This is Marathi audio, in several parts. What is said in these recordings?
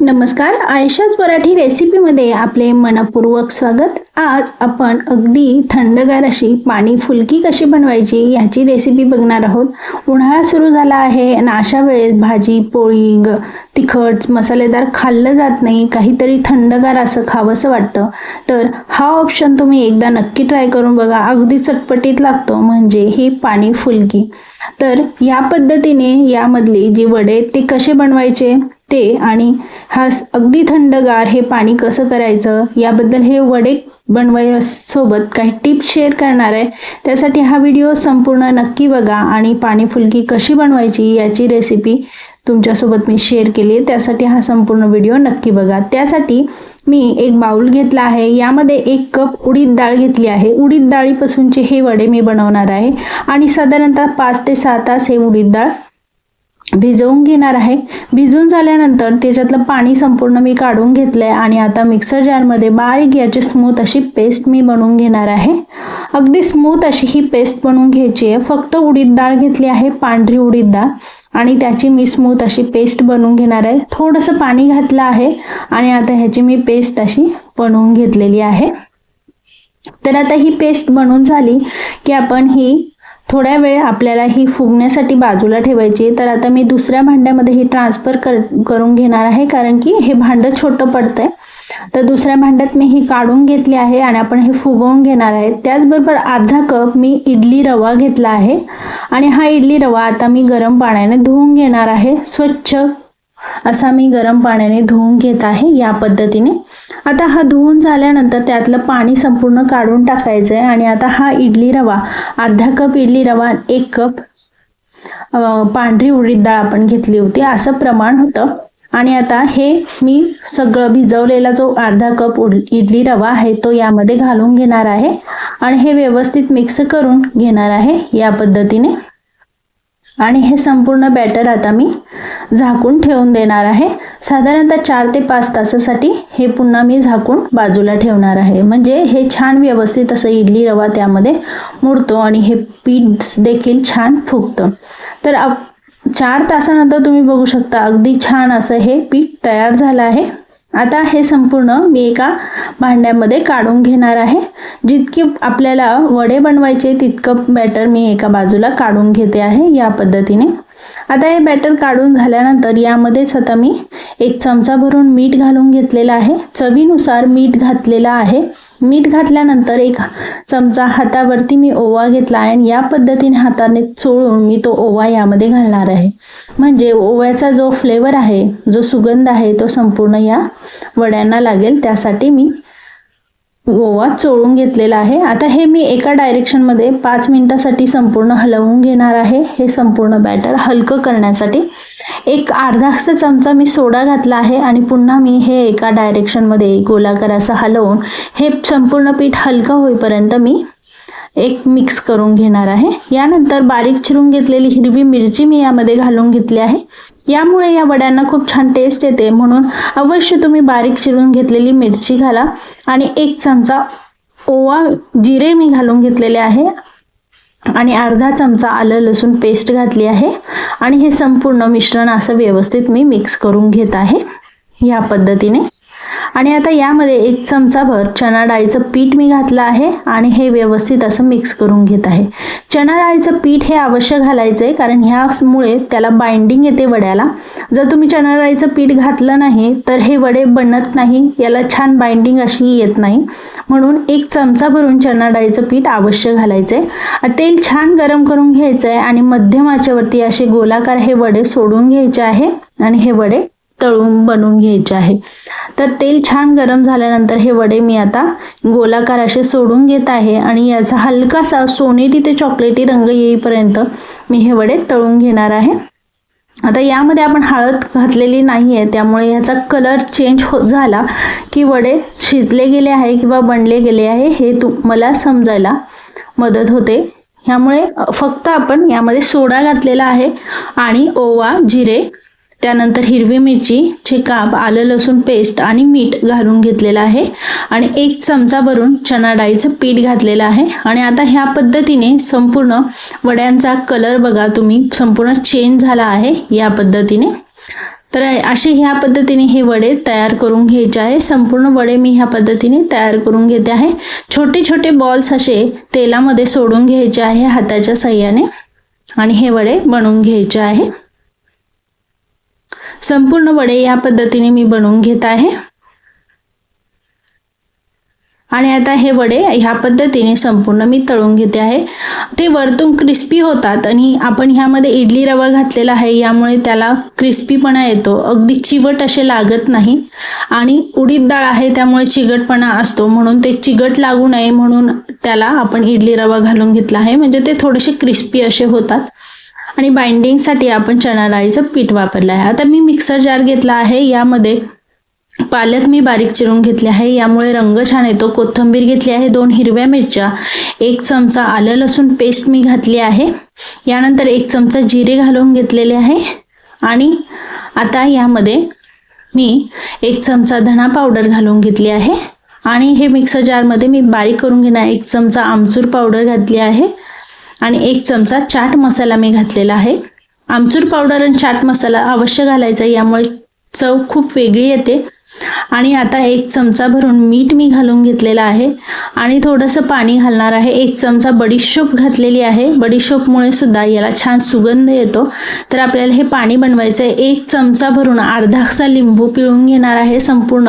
नमस्कार आयशाच मराठी रेसिपीमध्ये आपले मनपूर्वक स्वागत. आज आपण अगदी थंडगार अशी पाणी फुलकी कशी बनवायची ह्याची रेसिपी बघणार आहोत. उन्हाळा सुरू झाला आहे आणि अशा वेळेस भाजी पोळी ग तिखट मसालेदार खाल्लं जात नाही काहीतरी थंडगार असं खावंसं वाटतं. तर हा ऑप्शन तुम्ही एकदा नक्की ट्राय करून बघा. अगदी चटपटीत लागतो म्हणजे ही पाणी फुलकी. तर या पद्धतीने यामधली जी वडे आहेत ते कसे बनवायचे? ते आणि हा स- अगदी थंडगार हे पाणी कसं करायचं? याबद्दल हे वडे बनवायसोबत काही टिप्स शेअर करणार आहे. त्यासाठी हा व्हिडिओ संपूर्ण नक्की बघा आणि पाणी फुलकी कशी बनवायची याची रेसिपी तुमच्यासोबत मी शेअर केली आहे. त्यासाठी हा संपूर्ण व्हिडिओ नक्की बघा. त्यासाठी मी एक बाउल घेतला आहे. यामध्ये एक कप उडीद डाळ घेतली आहे. उडीद डाळीपासूनचे हे वडे मी बनवणार आहे. आणि साधारणतः पाच ते सहा तास हे उडीद डाळ भिजवून घेणार आहे. भिजून झाल्यानंतर त्याच्यातलं पाणी संपूर्ण मी काढून घेतलं आहे आणि आता मिक्सर जारमध्ये बारीक याची स्मूथ अशी पेस्ट मी बनवून घेणार आहे. अगदी स्मूथ अशी ही पेस्ट बनवून घ्यायची आहे. फक्त उडीद डाळ घेतली आहे पांढरी उडीद डाळ. आणि त्याची मी स्मूथ अशी पेस्ट बनवून घेणार आहे. थोडंसं पाणी घातलं आहे आणि आता ह्याची मी पेस्ट अशी बनवून घेतलेली आहे. तर आता ही पेस्ट बनवून झाली की आपण ही थोड्या वेळ आपल्याला ही फुगण्यासाठी बाजूला ठेवायची तर आता मी दुसऱ्या भांड्यामध्ये ही ट्रान्सफर कर करून घेणार आहे. कारण की हे भांडं छोटं पडतंय. तर दुसऱ्या भांड्यात मी ही काढून घेतली आहे आणि आपण हे फुगवून घेणार आहे. त्याचबरोबर अर्धा कप मी इडली रवा घेतला आहे. आणि हा इडली रवा आता मी गरम पाण्याने धुवून घेणार आहे. स्वच्छ असा मी गरम पाण्याने धुवून घेत आहे या पद्धतीने. आता हा धुवून झाल्यानंतर त्यातलं पाणी संपूर्ण काढून टाकायचं आहे आणि आता हा इडली रवा अर्धा कप इडली रवा एक कप पांढरी उडीद डाळ आपण घेतली होती. असं प्रमाण होतं. आणि आता हे मी सगळं भिजवलेला जो अर्धा कप उड इडली रवा आहे तो यामध्ये घालून घेणार आहे. आणि हे व्यवस्थित मिक्स करून घेणार आहे या पद्धतीने. आणि हे संपूर्ण बॅटर आता मी झाकून ठेवून देणार आहे. साधारणतः चार ते पाच तासासाठी हे पुन्हा मी झाकून बाजूला ठेवणार आहे. म्हणजे हे छान व्यवस्थित असं इडली रवा त्यामध्ये मुरतो आणि हे पीठ देखील छान फुगतं. तर आप- चार तासानंतर तुम्ही बघू शकता अगदी छान असं हे पीठ तयार झालं आहे. आता हे संपूर्ण मी एका भांड्यामध्ये काढून घेणार आहे. जितके आपल्याला वडे बनवायचे तितकं बॅटर मी एका बाजूला काढून घेते आहे या पद्धतीने. आता हे बॅटर काढून झाल्यानंतर यामध्येच आता मी एक चमचा भरून मीठ घालून घेतलेलं आहे. चवीनुसार मीठ घातलेलं आहे. मीठ घातल्यानंतर एक चमचा हातावरती मी ओवा घेतला आहे आणि या पद्धतीने हाताने चोळून मी तो ओवा यामध्ये घालणार आहे. म्हणजे ओव्याचा जो फ्लेवर आहे जो सुगंध आहे तो संपूर्ण या वड्यांना लागेल. त्यासाठी मी गोवा चोळून घेतलेला आहे. आता हे मी एका डायरेक्शनमध्ये पाच मिनिटासाठी संपूर्ण हलवून घेणार आहे. हे संपूर्ण बॅटर हलकं करण्यासाठी एक अर्धासा चमचा मी सोडा घातला आहे आणि पुन्हा मी हे एका डायरेक्शनमध्ये गोलाकार असं हलवून हे संपूर्ण पीठ हलकं होईपर्यंत मी एक मिक्स करून घेणार आहे. यानंतर बारीक चिरून घेतलेली हिरवी मिरची मी यामध्ये घालून घेतली आहे. यामुळे या वड्यांना खूप छान टेस्ट येते. म्हणून अवश्य तुम्ही बारीक चिरून घेतलेली मिरची घाला. आणि एक चमचा ओवा जिरे मी घालून घेतलेले आहे. आणि अर्धा चमचा आलं लसूण पेस्ट घातली आहे. आणि हे संपूर्ण मिश्रण असं व्यवस्थित मी मिक्स करून घेत आहे. या पद्धतीने. आणि आता यामध्ये एक चमचाभर चणा डाळीचं पीठ मी घातलं आहे आणि हे व्यवस्थित असं मिक्स करून घेत आहे. चणा डाळीचं पीठ हे अवश्य घालायचं आहे कारण ह्यामुळे त्याला बाइंडिंग येते वड्याला. जर तुम्ही चणा डाळीचं पीठ घातलं नाही तर हे वडे बनत नाही याला छान बाइंडिंग अशी येत नाही. म्हणून एक चमचा भरून चणा डाळीचं पीठ अवश्य घालायचं आहे तेल छान गरम करून घ्यायचं आहे आणि मध्यम आचेवरती असे गोलाकार हे वडे सोडून घ्यायचे आहे आणि हे वडे तळून बनवून घ्यायचे आहे. तर तेल छान गरम झाल्यानंतर हे वडे मी आता गोलाकार असे सोडून घेत आहे आणि याचा हलकासा सोनेरी ते चॉकलेटी रंग येईपर्यंत मी हे वडे तळून घेणार आहे. आता यामध्ये आपण हळद घातलेली नाही आहे त्यामुळे ह्याचा कलर चेंज हो झाला की वडे शिजले गेले आहे किंवा बनले गेले आहे हे तू मला समजायला मदत होते. ह्यामुळे फक्त आपण यामध्ये सोडा घातलेला आहे आणि ओवा जिरे त्यानंतर हिरवी मिरची चे काप आलं लसूण पेस्ट आणि मीठ घालून घेतलेलं आहे. आणि एक चमचा भरून चणा डाळीचं पीठ घातलेलं आहे. आणि आता ह्या पद्धतीने संपूर्ण वड्यांचा कलर बघा तुम्ही. संपूर्ण चेंज झाला आहे या पद्धतीने. तर असे ह्या पद्धतीने हे वडे तयार करून घ्यायचे आहे. संपूर्ण वडे मी ह्या पद्धतीने तयार करून घेते आहे. छोटे छोटे बॉल्स असे तेलामध्ये सोडून घ्यायचे आहे हाताच्या सहाय्याने आणि हे वडे बनवून घ्यायचे आहे. संपूर्ण वडे या पद्धतीने मी बनवून घेत आहे. आणि आता हे वडे ह्या पद्धतीने संपूर्ण मी तळून घेते आहे. ते वरतून क्रिस्पी होतात आणि आपण ह्यामध्ये इडली रवा घातलेला आहे यामुळे त्याला क्रिस्पीपणा येतो. अगदी चिवट असे लागत नाही. आणि उडीद डाळ आहे त्यामुळे चिगटपणा असतो. म्हणून ते चिगट लागू नये म्हणून त्याला आपण इडली रवा घालून घेतला आहे. म्हणजे ते थोडेसे क्रिस्पी असे होतात. आणि बाइंडिंगसाठी आपण चणा डाळीचं पीठ वापरलं आहे. आता मी मिक्सर जार घेतला आहे. यामध्ये पालक मी बारीक चिरून घेतले आहे. यामुळे रंग छान येतो. कोथिंबीर घेतली आहे. दोन हिरव्या मिरच्या एक चमचा आलं लसूण पेस्ट मी घातली आहे. यानंतर एक चमचा जिरे घालून घेतलेले आहे. आणि आता यामध्ये मी एक चमचा धना पावडर घालून घेतली आहे. आणि हे मिक्सर जारमध्ये मी बारीक करून घेणार. एक चमचा आमचूर पावडर घातली आहे. आणि एक चमचा चाट मसाला मी घातलेला आहे. आमचूर पावडर आणि चाट मसाला अवश्य घालायचा यामुळे चव खूप वेगळी येते. आणि आता एक चमचा भरून मीठ मी घालून घेतलेला आहे. आणि थोडंसं पाणी घालणार आहे. एक चमचा बडीशोप घातलेली आहे. बडीशोपमुळे सुद्धा याला छान सुगंध येतो. तर आपल्याला हे पाणी बनवायचं आहे. एक चमचा भरून अर्धासा लिंबू पिळून घेणार आहे संपूर्ण.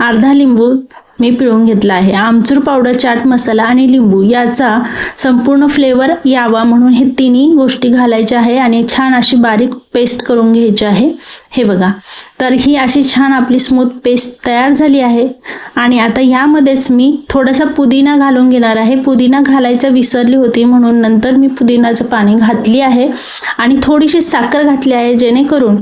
अर्धा लिंबू मी पिळून घेतला आहे. आमचूर पावडर चाट मसाला आणि लिंबू याचा संपूर्ण फ्लेवर यावा म्हणून हे तिन्ही गोष्टी घालायच्या आहे आणि छान अशी बारीक पेस्ट करून घ्यायची आहे. हे बघा. तर ही अशी छान आपली स्मूथ पेस्ट तयार झाली आहे. आणि आता यामध्येच मी थोडासा पुदिना घालून घेणार आहे. पुदिना घालायचं विसरली होती म्हणून नंतर मी पुदिनाचं पाणी घातली आहे. आणि थोडीशी साखर घातली आहे जेणेकरून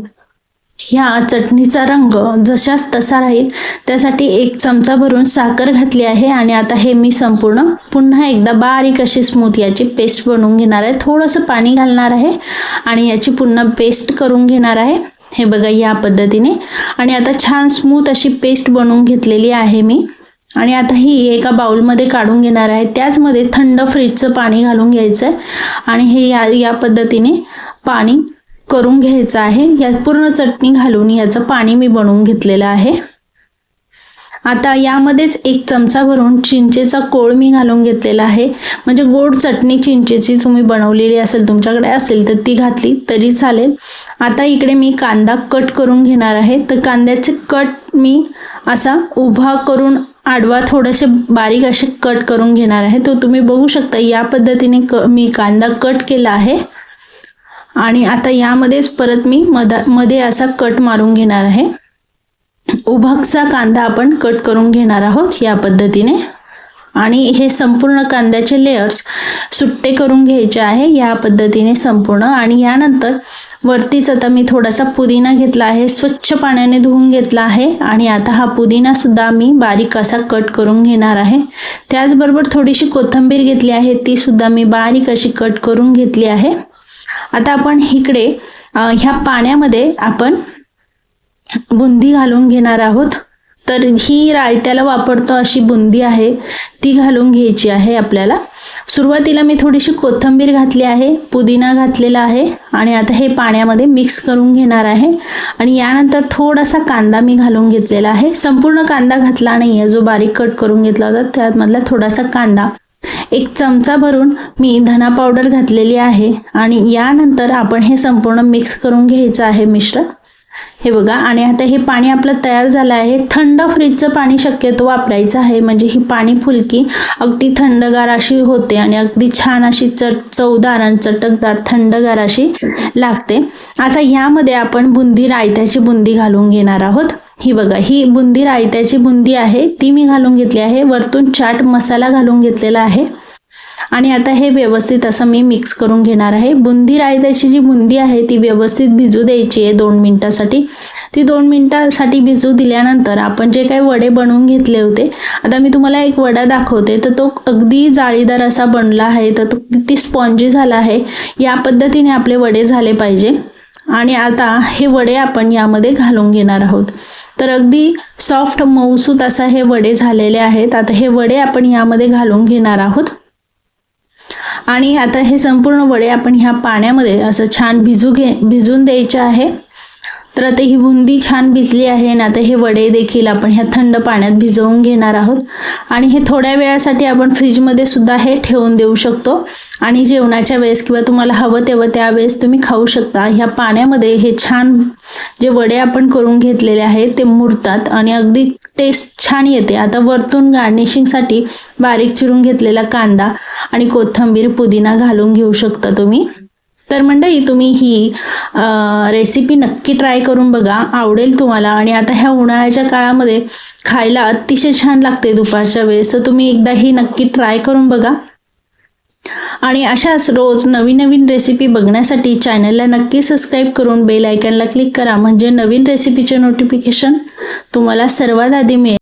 ह्या चटणीचा रंग जशाच तसा राहील त्यासाठी एक चमचा भरून साखर घातली आहे आणि आता हे मी संपूर्ण पुन्हा एकदा बारीक अशी स्मूथ याची पेस्ट बनवून घेणार आहे. थोडंसं पाणी घालणार आहे आणि याची पुन्हा पेस्ट करून घेणार आहे. हे बघा या पद्धतीने. आणि आता छान स्मूथ अशी पेस्ट बनवून घेतलेली आहे मी. आणि आता ही एका बाउलमध्ये काढून घेणार आहे. त्याचमध्ये थंड फ्रीजचं पाणी घालून घ्यायचं आहे आणि हे या या पद्धतीने पाणी करून घ्यायचं आहे. यात पूर्ण चटणी घालून याचं पाणी मी बनवून घेतलेलं आहे. आता यामध्येच एक चमचा भरून चिंचेचा कोळ मी घालून घेतलेला आहे. म्हणजे गोड चटणी चिंचेची तुम्ही बनवलेली असेल तुमच्याकडे असेल तर ती घातली तरी चालेल. आता इकडे मी कांदा कट करून घेणार आहे. तर कांद्याचे कट मी असा उभा करून आडवा थोडेसे बारीक असे कट करून घेणार आहे. तो तुम्ही बघू शकता या पद्धतीने क मी कांदा कट केला आहे. आणि आता यामध्येच परत मी मधा मध्ये असा कट मारून घेणार आहे. उभकचा कांदा आपण कट करून घेणार आहोत या पद्धतीने. आणि हे संपूर्ण कांद्याचे लेयर्स सुट्टे करून घ्यायचे आहे या पद्धतीने संपूर्ण. आणि यानंतर वरतीच आता मी थोडासा पुदिना घेतला आहे स्वच्छ पाण्याने धुवून घेतला आहे. आणि आता हा पुदिनासुद्धा मी बारीक असा कट करून घेणार आहे. त्याचबरोबर थोडीशी कोथिंबीर घेतली आहे तीसुद्धा मी बारीक अशी कट करून घेतली आहे. आता आपण इकडे ह्या पाण्यामध्ये आपण बुंदी घालून घेणार आहोत. तर ही रायत्याला वापरतो अशी बुंदी आहे ती घालून घ्यायची आहे आपल्याला. सुरुवातीला मी थोडीशी कोथिंबीर घातली आहे पुदिना घातलेला आहे आणि आता हे पाण्यामध्ये मिक्स करून घेणार आहे. आणि यानंतर थोडासा कांदा मी घालून घेतलेला आहे. संपूर्ण कांदा घातला नाही आहे जो बारीक कट करून घेतला होता त्यामधला थोडासा कांदा. एक चमचा भरून मी धना पावडर घातलेली आहे आणि यानंतर आपण हे संपूर्ण मिक्स करून घ्यायचं आहे मिश्रण. हे बघा आणि आता हे पाणी आपलं तयार झालं आहे. थंड फ्रीजचं पाणी शक्यतो वापरायचं आहे. म्हणजे ही पाणी फुलकी अगदी थंडगार अशी होते आणि अगदी छान अशी चट चवदार आणि चटकदार थंडगार अशी लागते. आता यामध्ये आपण बुंदी रायत्याची बुंदी घालून घेणार आहोत. ही बघा ही बुंदी रायत्याची बुंदी आहे ती मी घालून घेतली आहे. वरतून चाट मसाला घालून घेतलेला आहे. आणि आता हे व्यवस्थित असं मी मिक्स करून घेणार आहे. बुंदी रायत्याची जी बुंदी आहे ती व्यवस्थित भिजू द्यायची आहे दोन मिनटासाठी. ती दोन मिनटासाठी भिजू दिल्यानंतर आपण जे काही वडे बनवून घेतले होते आता मी तुम्हाला एक वडा दाखवते. तर तो अगदी जाळीदार असा बनला आहे. तर तो किती स्पॉन्जी झाला आहे. या पद्धतीने आपले वडे झाले पाहिजे. आणि आता हे वडे आपण यामध्ये घालून घेणार आहोत. तर अगदी सॉफ्ट मऊसूत असा हे वडे झालेले आहेत. आता हे वडे आपण यामध्ये घालून घेणार आहोत. आणि आता हे संपूर्ण वडे आपण ह्या पाण्यामध्ये असं छान भिजू घे भिजून द्यायचे आहे. तर आता ही बुंदी छान भिजली आहे ना आता हे वडे देखील आपण ह्या थंड पाण्यात भिजवून घेणार आहोत. आणि हे थोड्या वेळासाठी आपण फ्रीजमध्ये सुद्धा हे ठेवून देऊ शकतो. आणि जेवणाच्या वेळेस किंवा तुम्हाला हवं तेव्हा त्यावेळेस तुम्ही खाऊ शकता. ह्या पाण्यामध्ये हे छान जे वडे आपण करून घेतलेले आहेत ते मुरतात आणि अगदी टेस्ट छान येते. आता वरतून गार्निशिंगसाठी बारीक चिरून घेतलेला कांदा आणि कोथिंबीर पुदिना घालून घेऊ शकता तुम्ही. तर मंडळी तुम्ही ही रेसिपी नक्की ट्राय करून बघा. आवडेल तुम्हाला. आणि आता ह्या उन्हाळ्याच्या काळामध्ये खायला अतिशय छान लागते दुपारच्या वेळेस. तर तुम्ही एकदा ही नक्की ट्राय करून बघा. आणि अशाच रोज नवीन नवीन रेसिपी बघण्यासाठी चॅनलला नक्की सबस्क्राईब करून बेल आयकनला क्लिक करा. म्हणजे नवीन रेसिपीचे नोटिफिकेशन तुम्हाला सर्वात आधी मिळेल.